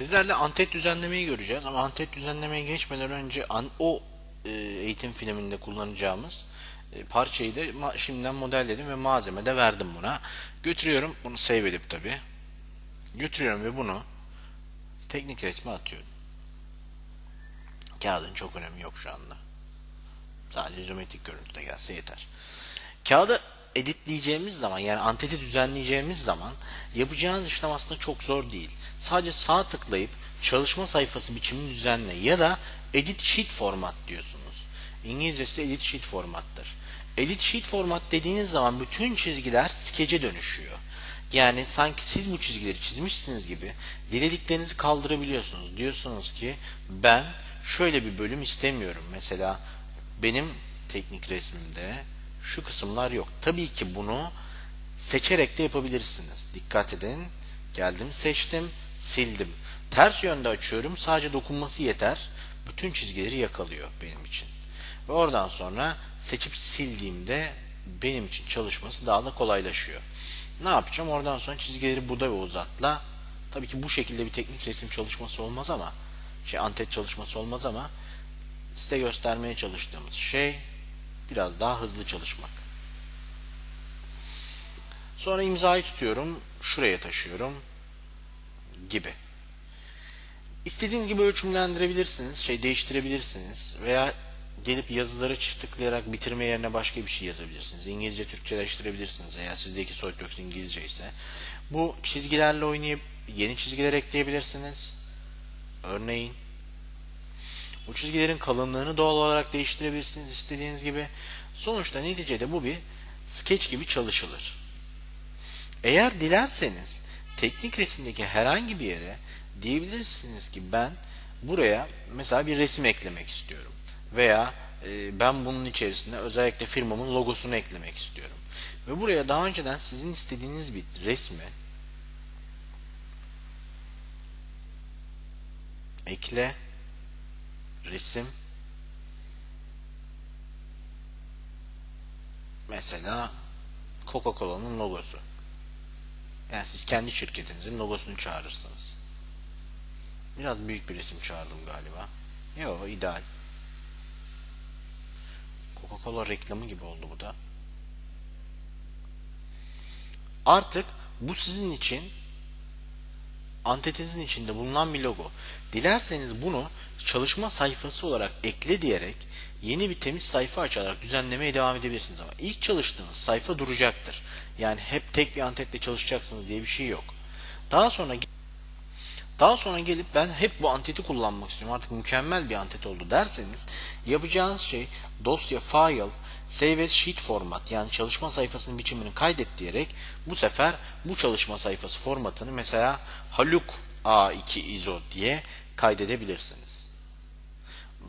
Sizlerle antet düzenlemeyi göreceğiz ama antet düzenlemeye geçmeden önce an, o e, eğitim filminde kullanacağımız e, parçayı da şimdiden modelledim ve malzeme de verdim buna. Götürüyorum bunu save edip tabi. Götürüyorum ve bunu teknik resme atıyorum. Kağıdın çok önemi yok şu anda. Sadece izometrik görüntüde gelse yeter. Kağıdı editleyeceğimiz zaman yani anteti düzenleyeceğimiz zaman yapacağınız işlem aslında çok zor değil. Sadece sağ tıklayıp çalışma sayfası biçimini düzenle ya da edit sheet format diyorsunuz. İngilizcesi edit sheet formattır. Edit sheet format dediğiniz zaman bütün çizgiler skece dönüşüyor. Yani sanki siz bu çizgileri çizmişsiniz gibi dilediklerinizi kaldırabiliyorsunuz. Diyorsunuz ki ben şöyle bir bölüm istemiyorum. Mesela benim teknik resmimde şu kısımlar yok. Tabii ki bunu seçerek de yapabilirsiniz. Dikkat edin. Geldim seçtim, sildim. Ters yönde açıyorum. Sadece dokunması yeter. Bütün çizgileri yakalıyor benim için. Ve oradan sonra seçip sildiğimde benim için çalışması daha da kolaylaşıyor. Ne yapacağım? Oradan sonra çizgileri buda ve uzatla. Tabii ki bu şekilde bir teknik resim çalışması olmaz ama şey antet çalışması olmaz ama size göstermeye çalıştığımız şey biraz daha hızlı çalışmak. Sonra imzayı tutuyorum, şuraya taşıyorum gibi. İstediğiniz gibi ölçümlendirebilirsiniz, şey değiştirebilirsiniz veya gelip yazıları çift tıklayarak bitirme yerine başka bir şey yazabilirsiniz. İngilizce Türkçeleştirebilirsiniz eğer sizdeki SolidWorks İngilizce ise. Bu çizgilerle oynayıp yeni çizgiler ekleyebilirsiniz. Örneğin bu çizgilerin kalınlığını doğal olarak değiştirebilirsiniz istediğiniz gibi. Sonuçta neticede bu bir sketch gibi çalışılır. Eğer dilerseniz teknik resimdeki herhangi bir yere diyebilirsiniz ki ben buraya mesela bir resim eklemek istiyorum. Veya e, ben bunun içerisinde özellikle firmamın logosunu eklemek istiyorum. Ve buraya daha önceden sizin istediğiniz bir resmi ekle resim mesela Coca-Cola'nın logosu. Yani siz kendi şirketinizin logosunu çağırırsınız. Biraz büyük bir resim çağırdım galiba. Yo ideal. Coca-Cola reklamı gibi oldu bu da. Artık bu sizin için antetinizin içinde bulunan bir logo. Dilerseniz bunu çalışma sayfası olarak ekle diyerek yeni bir temiz sayfa açarak düzenlemeye devam edebilirsiniz ama ilk çalıştığınız sayfa duracaktır. Yani hep tek bir antetle çalışacaksınız diye bir şey yok. Daha sonra daha sonra gelip ben hep bu anteti kullanmak istiyorum artık mükemmel bir antet oldu derseniz yapacağınız şey dosya file save as sheet format yani çalışma sayfasının biçimini kaydet diyerek bu sefer bu çalışma sayfası formatını mesela Haluk A2 ISO diye kaydedebilirsiniz.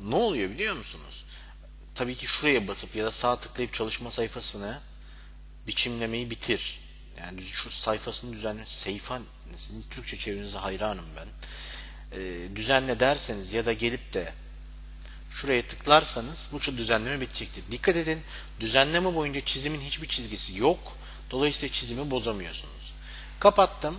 Ne oluyor biliyor musunuz? Tabii ki şuraya basıp ya da sağ tıklayıp çalışma sayfasını biçimlemeyi bitir. Yani şu sayfasını düzenle, sayfa sizin Türkçe çevirinize hayranım ben. Ee, düzenle derseniz ya da gelip de şuraya tıklarsanız bu düzenleme bitecektir. Dikkat edin düzenleme boyunca çizimin hiçbir çizgisi yok. Dolayısıyla çizimi bozamıyorsunuz. Kapattım.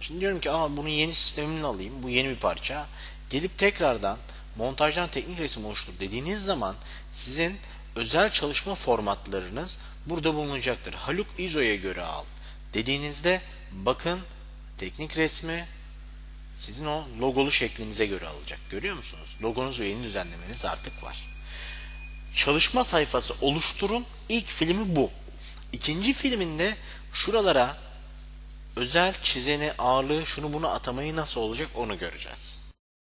Şimdi diyorum ki Aa, bunu yeni sistemimle alayım. Bu yeni bir parça. Gelip tekrardan montajdan teknik resim oluştur dediğiniz zaman sizin özel çalışma formatlarınız burada bulunacaktır. Haluk ISO'ya göre al dediğinizde bakın teknik resmi sizin o logolu şeklinize göre alacak. Görüyor musunuz? Logonuz ve yeni düzenlemeniz artık var. Çalışma sayfası oluşturun. İlk filmi bu. İkinci filminde şuralara özel çizeni, ağırlığı, şunu bunu atamayı nasıl olacak onu göreceğiz.